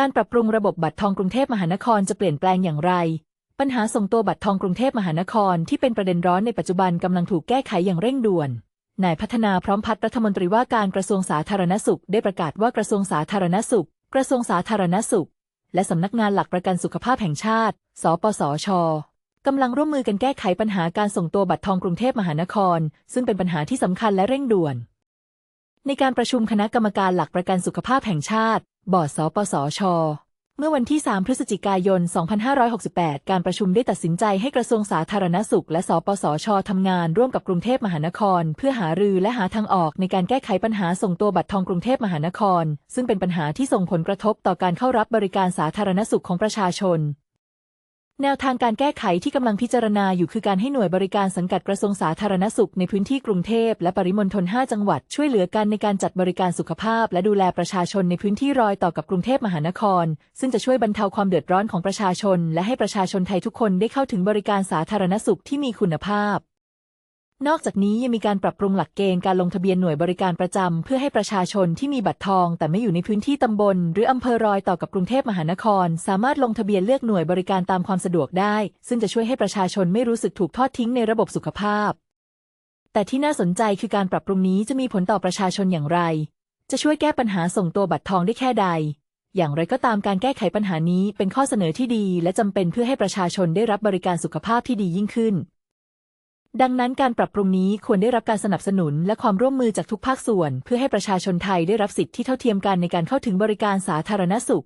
การปรับปรุงระบบบัตรทองกรุงเทพมหานครจะเปลี่ยนแปลงอย่างไร ปัญหาส่งตัวบัตรทองกรุงเทพมหานครที่เป็นประเด็นร้อนในปัจจุบันกำลังถูกแก้ไขอย่างเร่งด่วน นายพัฒนาพร้อมพัฒน์รัฐมนตรีว่าการกระทรวงสาธารณสุข ได้ประกาศว่ากระทรวงสาธารณสุข กระทรวงสาธารณสุข และสำนักงานหลักประกันสุขภาพแห่งชาติ สปสชกำลังร่วมมือกันแก้ไขปัญหาการส่งตัวบัตรทองกรุงเทพมหานคร ซึ่งเป็นปัญหาที่สำคัญและเร่งด่วน ในการประชุมคณะกรรมการหลักประกันสุขภาพแห่งชาติ บอร์ดสปสช เมื่อวันที่ 3 พฤศจิกายน 2568 การประชุมได้ตัดสินใจให้กระทรวงสาธารณสุข และสปสช ทำงานร่วมกับกรุงเทพมหานคร เพื่อหารือและหาทางออกในการแก้ไขปัญหาส่งตัวบัตรทองกรุงเทพมหานคร ซึ่งเป็นปัญหาที่ส่งผลกระทบต่อการเข้ารับบริการสาธารณสุขของประชาชน แนวทางการแก้ไขที่กำลังพิจารณาอยู่คือการให้หน่วยบริการสังกัดกระทรวงสาธารณสุขในพื้นที่กรุงเทพและปริมณฑล 5 จังหวัด ช่วยเหลือกันในการจัดบริการสุขภาพ และดูแลประชาชนในพื้นที่รอยต่อกับกรุงเทพมหานคร ซึ่งจะช่วยบรรเทาความเดือดร้อนของประชาชน และให้ประชาชนไทยทุกคนได้เข้าถึงบริการสาธารณสุขที่มีคุณภาพ นอกจากนี้ยังมีการปรับปรุงหลักเกณฑ์การลงทะเบียนหน่วยบริการประจำ เพื่อให้ประชาชนที่มีบัตรทอง แต่ไม่อยู่ในพื้นที่ตำบล หรืออำเภอรอยต่อกับกรุงเทพมหานคร สามารถลงทะเบียนเลือกหน่วยบริการตามความสะดวกได้ ซึ่งจะช่วยให้ประชาชนไม่รู้สึกถูกทอดทิ้งในระบบสุขภาพ แต่ที่น่าสนใจคือการปรับปรุงนี้จะมีผลต่อประชาชนอย่างไร จะช่วยแก้ปัญหาส่งตัวบัตรทองได้แค่ใด อย่างไรก็ตามการแก้ไขปัญหานี้เป็นข้อเสนอที่ดี และจำเป็นเพื่อให้ประชาชนได้รับบริการสุขภาพที่ดียิ่งขึ้น ดังนั้นการปรับปรุงนี้ควรได้รับการสนับสนุนและความร่วมมือจากทุกภาคส่วน เพื่อให้ประชาชนไทยได้รับสิทธิที่เท่าเทียมกันในการเข้าถึงบริการสาธารณสุข